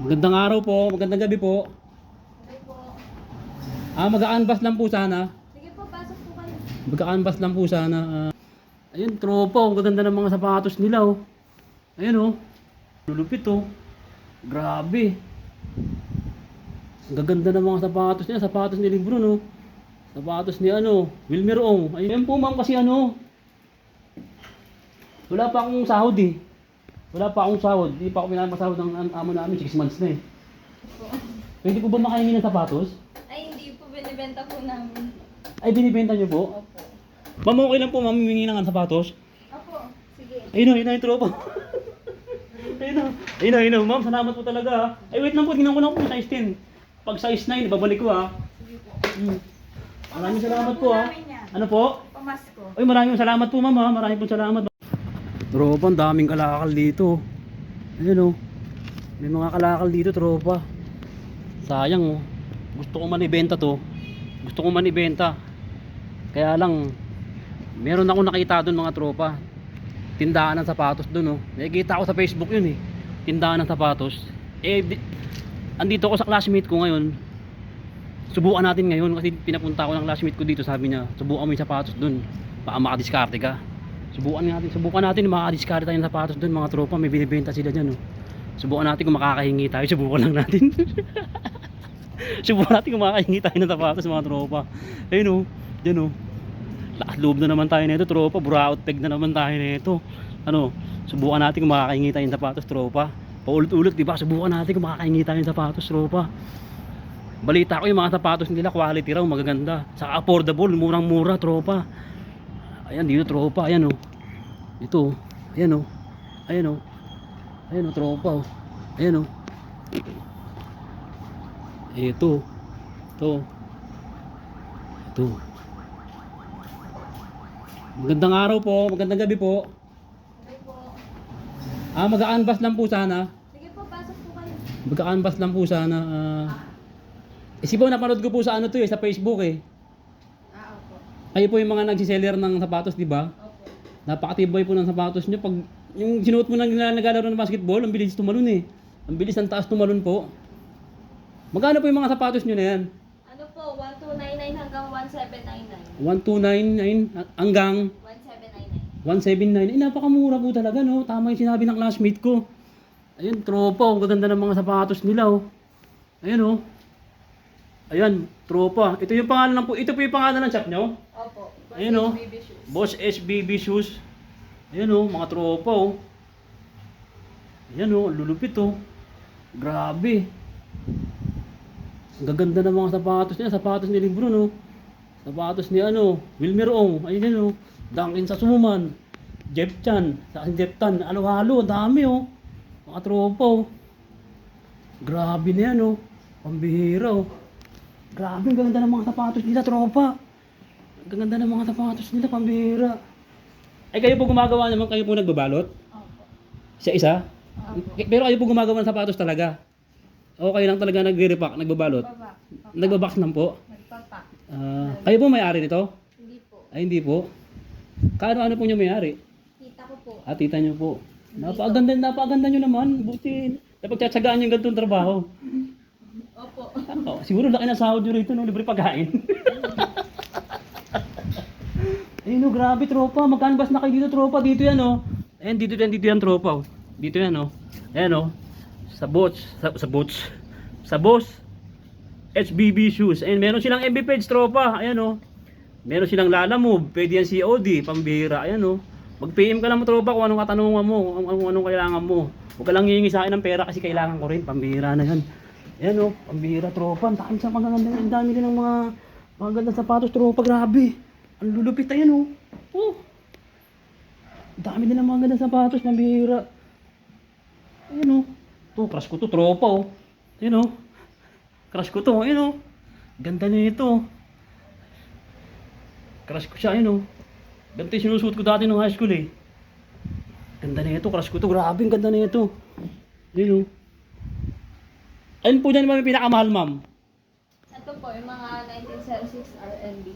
Magandang araw po, magandang gabi po. Ah, mag-a-unbox lang po sana. Sige po, pasok po kayo. Mag-a-unbox lang po sana. Ah, ayun, tropa, ang gaganda ng mga sapatos nila oh. Ayun oh. Lulupit oh. Grabe. Ang gaganda ng mga sapatos nila, sapatos ni Lebron oh. Sapatos ni ano, Wilmer Ong. Ayun po ma'am kasi ano. Wala pa akong sahod eh. Wala pa akong sahod. Hindi pa ako pinamasahod ng amo namin, 6 months na eh. Po. Pwede po ba makahingi ng sapatos? Ay, hindi po binibenta po namin. Ay, binibenta niyo po? Opo. Ma'am, okay lang po, ma'am, humingi ng sapatos. Opo. Sige. Ayun o, ayun o, yung tropa. ayun o, ayun o, ayun o, ma'am, salamat po talaga ha. Ay, wait lang po, tingnan ko lang po yung size 10. Pag size 9, babalik ko ha. Sige po. Hmm. Maraming salamat po ha. Ano po? Pamasko. Ay, maraming salamat po, ma'am ha. Maraming po salamat. Tropa, ang daming kalakal dito. Ayun o. May mga kalakal dito, tropa. Sayang oh. Gusto ko man ibenta to. Gusto ko man ibenta. Kaya lang, meron ako nakita doon mga tropa. Tindahan ng sapatos doon oh. Nakikita ko sa Facebook yun eh. Tindahan ng sapatos. Eh, di- andito ako sa classmate ko ngayon. Subukan natin ngayon kasi pinapunta ko ng classmate ko dito. Sabi niya, subukan mo yung sapatos doon. Baka makadiskarte ka. Subukan natin, subukan natin makadiskarte tayo ng sapatos doon mga tropa. May binibenta sila dyan oh. Subukan natin kung makakahingi tayo. Subukan lang natin. subukan natin kung makakahingi tayo ng sapatos mga tropa. Ayun oh. Dyan oh. Lakas loob na naman tayo nito tropa. Buraot peg na naman tayo nito. Ano, subukan natin kung makakahingi tayo ng sapatos tropa. Paulit-ulit, di ba? Subukan natin kung makakahingi tayo ng sapatos tropa. Balita ko yung mga sapatos nila, quality raw, magaganda. Sa affordable, murang-mura, tropa. Ayan, dito tropa, ayan oh. Ito, oh. ayan oh. Ayan oh. Ayan oh, tropa oh. Ayan oh. Ito. Ito. Ito. Magandang araw po, magandang gabi po. Ah, mag-a-unbox lang po sana. Sige po, pasok po kayo. Magka-canvas lang po sana. ah. Kasi po, napanood ko po sa ano to eh, sa Facebook eh. Kayo po yung mga nagsiseller ng sapatos, di ba? Opo. Napakatibay po ng sapatos nyo. Pag yung sinuot mo nang naglalaro ng basketball, ang bilis tumalon eh. Ang bilis ang taas tumalon po. Magkano po yung mga sapatos nyo na yan? Ano po, 1299 hanggang 1799. 1299 hanggang 1799. 179. Eh, napakamura po talaga, no? Tama yung sinabi ng classmate ko. Ayun, tropa, ang gaganda ng mga sapatos nila, oh. Ayun, oh. Ayan, tropa. Ito yung pangalan ng po. Ito po yung pangalan ng shop nyo? Opo. Ayun, oh. Baby shoes. Boss SBB Shoes. Ayan, oh, mga tropa, oh. Ayan, oh, lulupit, oh. Grabe. Ang gaganda ng mga sapatos niya. Sapatos ni Lebron, oh. Sapatos ni ano, Wilmer Ong. Ayun, oh. Duncan sa Suman. Jeff Chan. Sa Jeff Tan. Halo-halo. Dami, oh. Mga tropa, oh. Grabe na yan, oh. Pambihira, oh. Grabe, ang ganda ng mga sapatos nila, tropa. Ang ganda ng mga sapatos nila, pambihira. Ay, kayo po gumagawa naman, kayo po nagbabalot? Opo. Isa-isa? Opo. Pero kayo po gumagawa ng sapatos talaga? O kayo lang talaga nagre-repack, nagbabalot? Baba. Nagbabox lang po? Nagpapa. Ah, kayo po may-ari nito? Hindi po. Ay, hindi po. Kaano-ano po niyo may-ari? Kita ko po. Ah, tita niyo po. Napakaganda, napakaganda niyo naman. Buti, napagtsatsagaan yung ganitong trabaho. Opo. Oh, siguro laki na sahod nyo rito, no? Libre pagkain. Ayun, no, grabe, tropa. Mag-canvas na kayo dito, tropa. Dito yan, oh. Ayan, dito yan, dito yan, tropa, oh. Dito yan, oh. Ayan, oh. Sa bots, sa, sa bots. Sa boss, HBB shoes. Ayan, meron silang MB page, tropa. Ayan, oh. Meron silang Lala Move. Pwede yan COD, pambihira. Ayan, oh. Mag-PM ka lang, tropa, kung anong katanungan mo, kung, kung anong kailangan mo. Huwag ka lang hihingi sa akin ng pera kasi kailangan ko rin. Pambihira na yan. Ayan oh, pambihira tropa. Ang dami sa magaganda. Ang dami din ng mga magagandang sapatos tropa. Grabe. Ang lulupit ayan oh. Oh. Ang dami din ng mga magagandang sapatos. Pambihira. Ayan oh. To, crush ko to tropa oh. Ayan oh. Crush ko to. Ayan oh. Ganda nito. Crush ko siya. Ayan oh. Ganito yung sinusuot ko dati nung high school eh. Ganda nito. Crush ko to. Grabe. Ang ganda nito. Ayan oh. Ayun po dyan naman yung pinakamahal, ma'am. Ito po, yung mga 1906 RNB.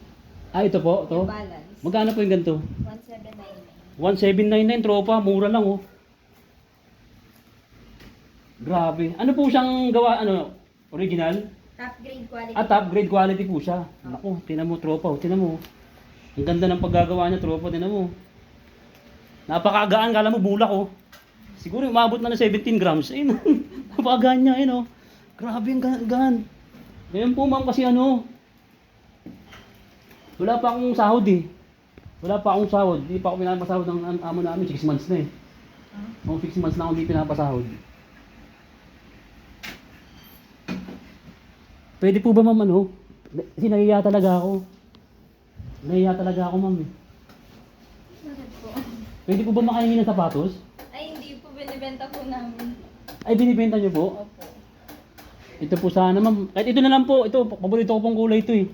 Ah, ito po, ito. Balance. Magkano po yung ganito? 1799. 1799, tropa. Mura lang, oh. Grabe. Ano po siyang gawa, ano, original? Top grade quality. At top grade quality po siya. Naku, tinan mo tropa, oh. tinan mo. Ang ganda ng paggagawa niya tropa, tinan mo. Napakagaan, kala mo bulak oh. Siguro umabot na ng 17 grams. Ayun, napakagaan niya, ayun oh. Grabe ang gaan. gaan. Ngayon po ma'am kasi ano, wala pa akong sahod eh. Wala pa akong sahod. Hindi pa ako pinapasahod ng am- amo namin, 6 months na eh. Mga 6 months na ako hindi pinapasahod. Pwede po ba ma'am ano? Kasi nahiya talaga ako. Nahiya talaga ako ma'am eh. Bakit po? Pwede po ba makahingi ng sapatos? Ay, hindi po binibenta po namin. Ay, binibenta niyo po? Opo. Ito po sana ma'am. Kahit ito na lang po. Ito, paborito ko pong kulay ito eh.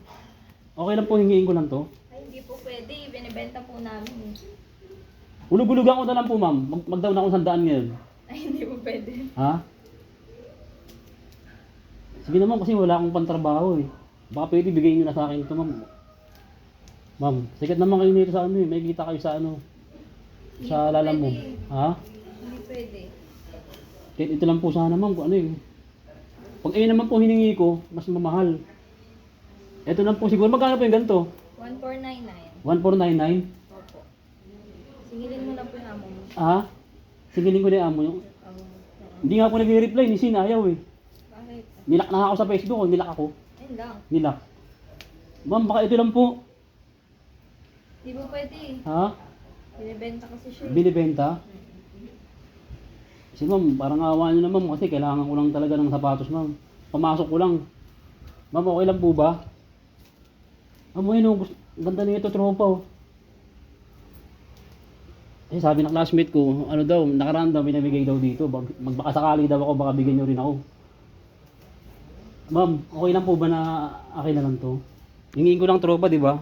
Okay lang po, hingiin ko lang to. Ay, hindi po pwede. Binibenta po namin. eh. Hulug-hulugan ko na lang po ma'am. Mag magdaw na akong sandaan ngayon. Ay, hindi po pwede. Ha? Sige naman kasi wala akong pantrabaho eh. Baka pwede bigay niyo na sa akin ito ma'am. Ma'am, sikat naman kayo nito sa ano eh. May kita kayo sa ano. Sa lalam mo. Ha? Hindi pwede. Kahit ito lang po sana ma'am, kung ano eh. Pag ayun naman po hiningi ko, mas mamahal. Ito lang po siguro, magkano po yung ganito? 1499. 1499? Opo. Singilin mo na po yung amo mo. Ah? Singilin ko na yung amo. Amo mo. Hindi nga po nag-reply, ni Sin, ayaw eh. Bakit? Nilak na ako sa Facebook, oh, nilak ako. Ayun lang. Nilak. Ma'am, baka ito lang po. Hindi po pwede. Ha? Binibenta kasi siya. eh. Binibenta? Kasi ma'am, parang awa nyo na ma'am kasi kailangan ko lang talaga ng sapatos ma'am. Pamasok ko lang. Ma'am, okay lang po ba? Ma'am, ayun oh, gusto, ganda na ito tropa oh. Eh, sabi ng classmate ko, ano daw, nakaraan daw, binibigay daw dito. Bag, magbakasakali daw ako, baka bigyan nyo rin ako. Ma'am, okay lang po ba na akin na lang to? Hingin ko lang tropa, di ba?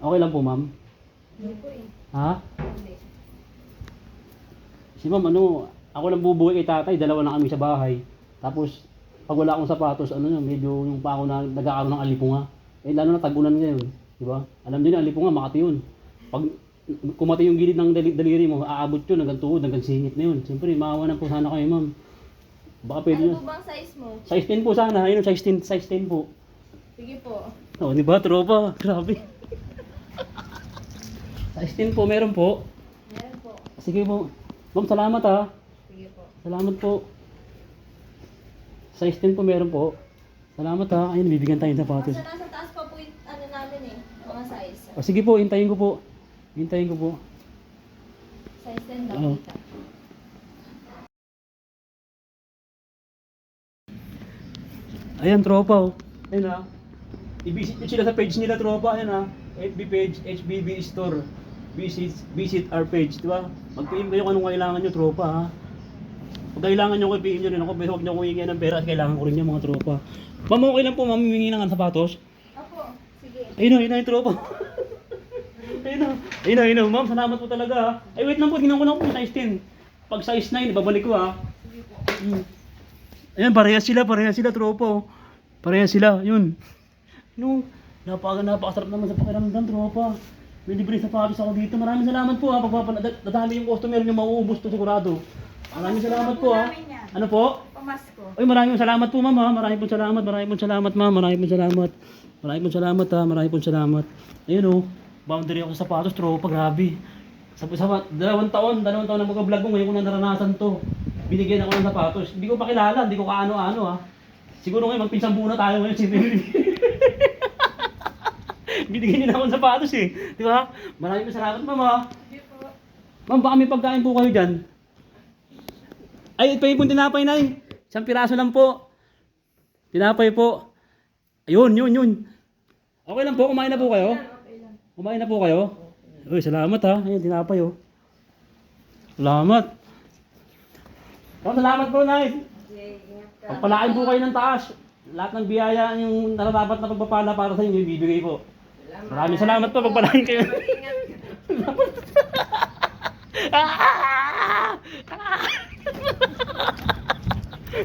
Okay lang po, ma'am. Hindi po eh. Ha? Hindi. Si ma'am, ano, ako lang bubuhay kay tatay, dalawa lang kami sa bahay. Tapos, pag wala akong sapatos, ano yun, medyo yung pa ako na nagkakaroon ng alipunga. Eh, lalo na tagulan ngayon, di ba? Alam din yung alipunga, makati yun. Pag kumati yung gilid ng dali- daliri mo, aabot yun hanggang tuhod, hanggang singit na yun. Siyempre, maawa na po sana kayo, ma'am. Baka pwede Ano yun. po bang size mo? Size 10 po sana, ayun, size 10, size 10 po. Sige po. Oh, di ba, tropa? Grabe. size 10 po, meron po. Meron po. Sige po. Ma'am, salamat ha. Sige po. Salamat po. Size 10 po meron po. Salamat ha. Ayun, bibigyan tayo ng sapatos. Kasi nasa taas pa po yung ano namin eh. Mga size. O sige po, hintayin ko po. Hintayin ko po. Size 10 daw Oo. kita. Ayan, tropa oh. Ayun ha. I-visit nyo sila sa page nila, tropa. Ayan ha. FB page, HBB Store. Visit, visit our page, di ba? Mag-PM kayo kung anong kailangan nyo, tropa ha. Pag kailangan nyo i-PM nyo rin ako. Pero huwag nyo ko hihingi ng pera at kailangan ko rin yung mga tropa. Ma'am, okay lang po, ma'am, hihingi ng sapatos. Opo. Sige. Ayun na, ayun na yung tropa. ayun na, ayun na, ayun na. Ma'am, salamat po talaga ha. Ay, wait lang po, tingnan ko lang po yung size 10. Pag size 9, babalik ko ha. Sige po. Hmm. Ayan, parehas sila, parehas sila, tropa. oh. Parehas sila, yun. No, napaka, napakasarap naman sa pakiramdam, tropa. May libre sapatos ako dito. Maraming salamat po ha. Pagpapala, dadami yung customer nyo, mauubos to sigurado. Maraming salamat po ha. Ano po? Pamasko. Ay, maraming salamat po, ma'am. ha. Maraming po salamat, maraming po salamat, ma'am. Maraming po salamat. Maraming po salamat, ha. Maraming po salamat. Ayun, oh. Boundary ako sa sapatos, tropa, grabe. Sa, sa dalawang taon, dalawang taon na mag-vlog ko, ngayon ko na naranasan to. Binigyan ako ng sapatos. Hindi ko pa kilala, hindi ko kaano-ano, ha. Siguro ngayon, magpinsang muna tayo ngayon, Binigyan niyo na ako ng sapatos, eh. Di ba? Maraming salamat, ma'am, ha. Ma'am, baka may pagkain po kayo dyan. Ay, ito yung tinapay na Isang piraso lang po. Tinapay po. Ayun, yun, yun. Okay lang po, kumain na po kayo. Kumain na po kayo. Uy, salamat ha. Ayun, tinapay oh. Salamat. Oh, salamat po, Nay. Pagpalain po kayo ng taas. Lahat ng biyaya, yung nararapat na pagpapala para sa inyo, ibibigay po. Maraming salamat po, pagpalain kayo.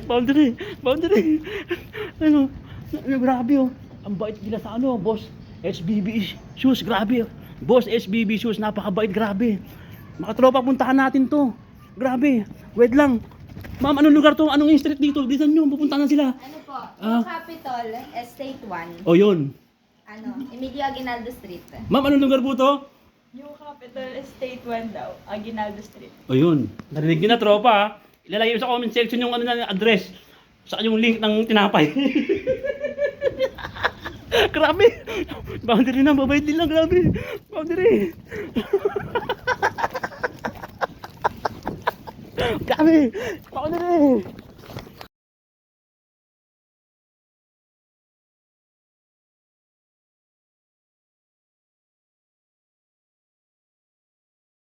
Boundary, boundary. Ano, ano, grabe oh. Ang bait nila sa ano, boss. SBB shoes, grabe. Boss SBB shoes, napakabait, grabe. Mga tropa, puntahan natin to. Grabe. Wait lang. Ma'am, anong lugar to? Anong street dito? Dito nyo, pupunta na sila. Ano po? Yung Capitol, Estate 1. O yun. Ano? Emilio Aguinaldo Street. Ma'am, anong lugar po to? New Capital Estate 1 daw, Aguinaldo Street. O yun. Narinig nyo na tropa ha. Ilalagay ko sa comment section yung ano na address. Sa yung link ng tinapay. grabe. Boundary na, mabait din lang, grabe. Boundary. grabe. Boundary.